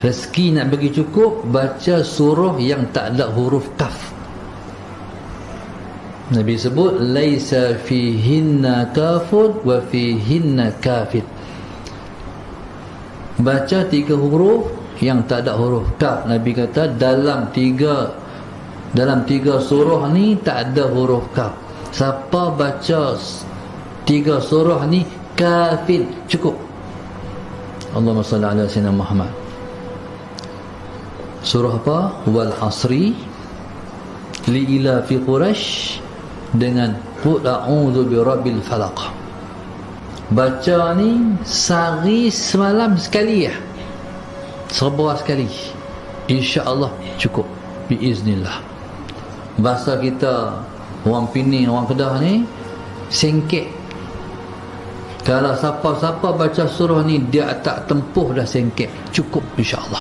rezeki nak bagi cukup baca surah yang tak ada huruf kaf. Nabi sebut laisa fihinna kafun wa fihinna kafid baca tiga huruf yang tak ada huruf kaf. Nabi kata dalam tiga dalam tiga surah ni tak ada huruf kaf. Siapa baca tiga surah ni kafid cukup. Allahumma salli ala sayyidina Muhammad surah apa? Wal asri li ila fi quraish dengan qul a'udzu bi rabbil falaq. Baca ni sehari semalam sekali ya? Sebuah sekali. Insyaallah cukup. Biiznillah. Bahasa kita orang Pening orang Kedah ni sengket kalau siapa-siapa baca surah ni dia tak tempuh dah sengket cukup insyaallah